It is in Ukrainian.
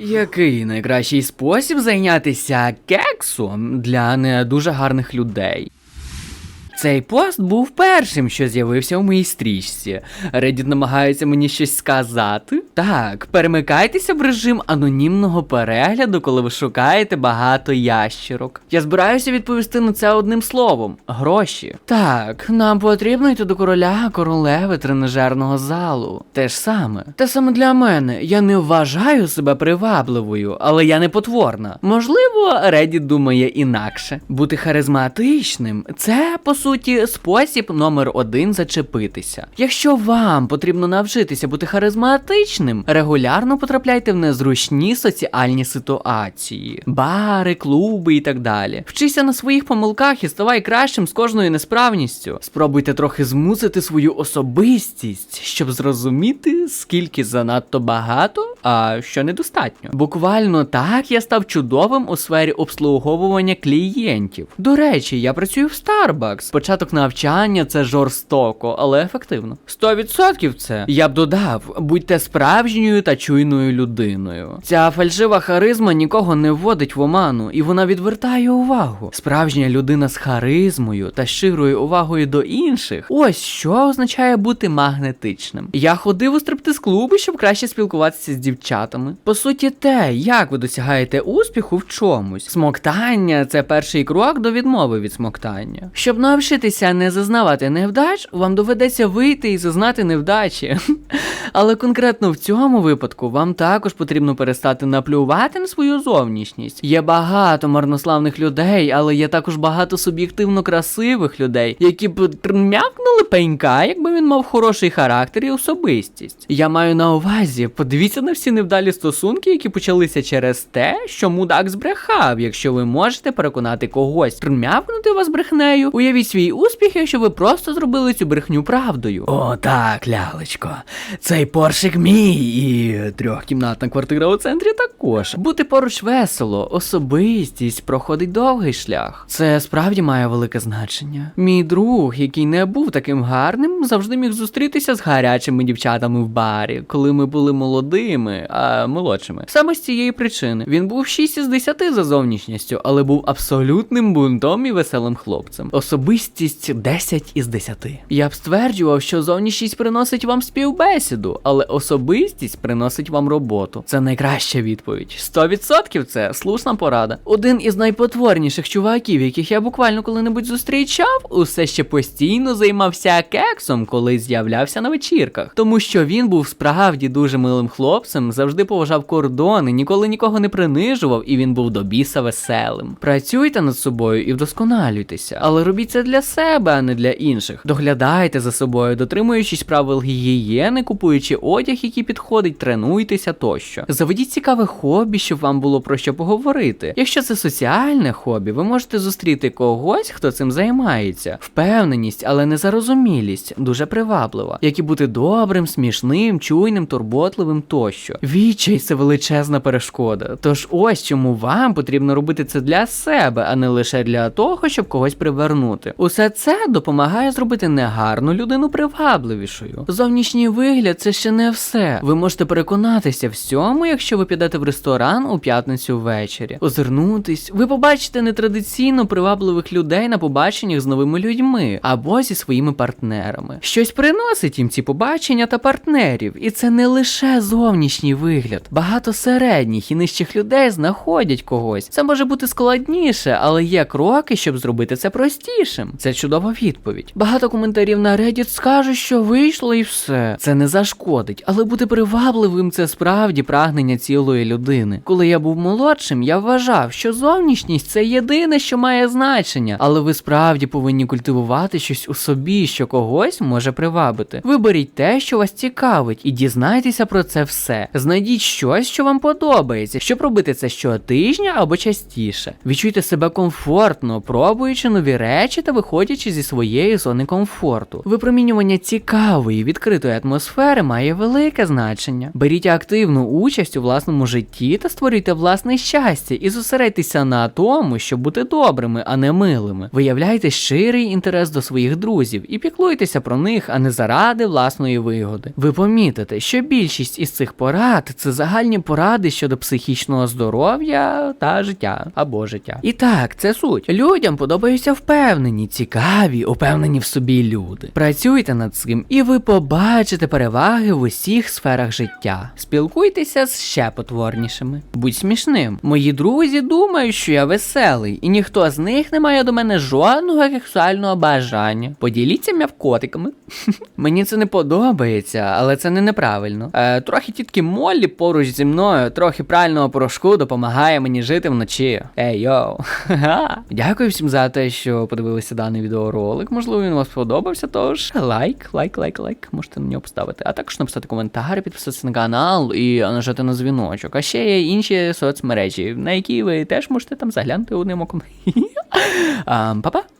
Який найкращий спосіб зайнятися кексом для не дуже гарних людей? Цей пост був першим, що з'явився у моїй стрічці. Reddit намагається мені щось сказати. Так, перемикайтеся в режим анонімного перегляду, коли ви шукаєте багато ящерок. Я збираюся відповісти на це одним словом: гроші. Так, нам потрібно йти до короля королеви тренажерного залу. Те ж саме. Те саме для мене. Я не вважаю себе привабливою, але я не потворна. Можливо, Reddit думає інакше. Бути харизматичним це по суті спосіб номер один зачепитися. Якщо вам потрібно навчитися бути харизматичним, регулярно потрапляйте в незручні соціальні ситуації, бари, клуби і так далі. Вчися на своїх помилках і ставай кращим з кожною несправністю. Спробуйте трохи змусити свою особистість, щоб зрозуміти, скільки занадто багато, а що недостатньо. Буквально так я став чудовим у сфері обслуговування клієнтів. До речі, я працюю в Starbucks. Початок навчання це жорстоко, але ефективно. 100% це я б додав, будьте справжньою та чуйною людиною. Ця фальшива харизма нікого не вводить в оману, і вона відвертає увагу. Справжня людина з харизмою та щирою увагою до інших. Ось що означає бути магнетичним. Я ходив у стриптиз-клуби, щоб краще спілкуватися з дівчатами. По суті, те, як ви досягаєте успіху в чомусь. Смоктання це перший крок до відмови від смоктання. Щоб навчитися не зазнавати невдач, вам доведеться вийти і зазнати невдачі. Але конкретно в цьому випадку вам також потрібно перестати наплювати на свою зовнішність. Є багато марнославних людей, але є також багато суб'єктивно красивих людей, які б м'якнули пенька, якби він мав хороший характер і особистість. Я маю на увазі, подивіться на всі невдалі стосунки, які почалися через те, що мудак збрехав. Якщо ви можете переконати когось трмявкнути вас брехнею, уявіть свій успіх, якщо ви просто зробили цю брехню правдою. О, так, лялечко. Цей поршик мій і трьохкімнатна квартира у центрі також. Бути поруч весело, особистість проходить довгий шлях. Це справді має велике значення. Мій друг, який не був таким гарним, завжди міг зустрітися з гарячими дівчатами в барі, коли ми були молодими, а молодшими. Саме з цієї причини він був 6 із 10 за зовнішністю, але був абсолютним бунтом і веселим хлопцем. Особистість 10 із 10. Я б стверджував, що зовнішність приносить вам співбесіду, але особистість приносить вам роботу. Це найкраща відповідь. 100% це слушна порада. Один із найпотворніших чуваків, яких я буквально коли-небудь зустрічав, усе ще постійно займався кексом, коли з'являвся на вечірках. Тому що він був справді дуже милим хлопцем, завжди поважав кордони, ніколи нікого не принижував, і він був до біса веселим. Працюйте над собою і вдосконалюйтеся, але робіть це для себе, а не для інших. Доглядайте за собою, дотримуючись правил гігієни, купуючи одяг, який підходить, тренуйтеся тощо. Заведіть цікаве хобі, щоб вам було про що поговорити. Якщо це соціальне хобі, ви можете зустріти когось, хто цим займається. Впевненість, але не зарозумілість, дуже приваблива. Як і бути добрим, смішним, чуйним, турботливим тощо. Відчай це величезна перешкода. Тож ось чому вам потрібно робити це для себе, а не лише для того, щоб когось привернути. Усе це допомагає зробити негарну людину привабливішою. Зовнішній вигляд це ще не все. Ви можете переконатися в цьому, якщо ви підете в ресторан у п'ятницю ввечері. Озирнутись, ви побачите нетрадиційно привабливих людей на побаченнях з новими людьми або зі своїми партнерами. Щось приносить їм ці побачення та партнерів, і це не лише зовнішній вигляд. Багато середніх і нижчих людей знаходять когось. Це може бути складніше, але є кроки, щоб зробити це простішим. Це чудова відповідь. Багато коментарів на Reddit скажуть, що вийшло і все. Це не зашкодить, але бути привабливим це справді прагнення цілої людини. Коли я був молодшим, я вважав, що зовнішність це єдине, що має значення, але ви справді повинні культивувати щось у собі, що когось може привабити. Виберіть те, що вас цікавить, і дізнайтеся про це все. Знайдіть щось, що вам подобається, щоб робити це щотижня або частіше. Відчуйте себе комфортно, пробуючи нові речі та виходячи зі своєї зони комфорту. Випромінювання цікавої, відкритої атмосфери має велике значення. Беріть активну участь у власному житті та створюйте власне щастя і зосередьтеся на тому, щоб бути добрими, а не милими. Виявляйте щирий інтерес до своїх друзів і піклуйтеся про них, а не заради власної вигоди. Ви помітите, що більшість із цих порад це загальні поради щодо психічного здоров'я та життя або життя. І так, це суть. Людям подобаються впевнені, цікаві, упевнені в собі люди. Працюйте над цим, і ви побачите переваги в усіх сферах життя. Спілкуйтеся з ще потворнішими. Будь смішним. Мої друзі думають, що я веселий, і ніхто з них не має до мене жодного сексуального бажання. Поділіться м'явкотиками. Мені це не подобається, але це не неправильно. Е, трохи тітки Моллі поруч зі мною, трохи прального порошку допомагає мені жити вночі. Ей йоу. Дякую всім за те, що подивилися даний відеоролик. Можливо, він вам сподобався. Тож лайк, лайк, лайк, лайк. Можете на нього поставити. А також написати коментар, підписатися на канал і нажати на дзвіночок. А ще є інші соцмережі, на які ви теж можете там заглянути одним оком. Па-па!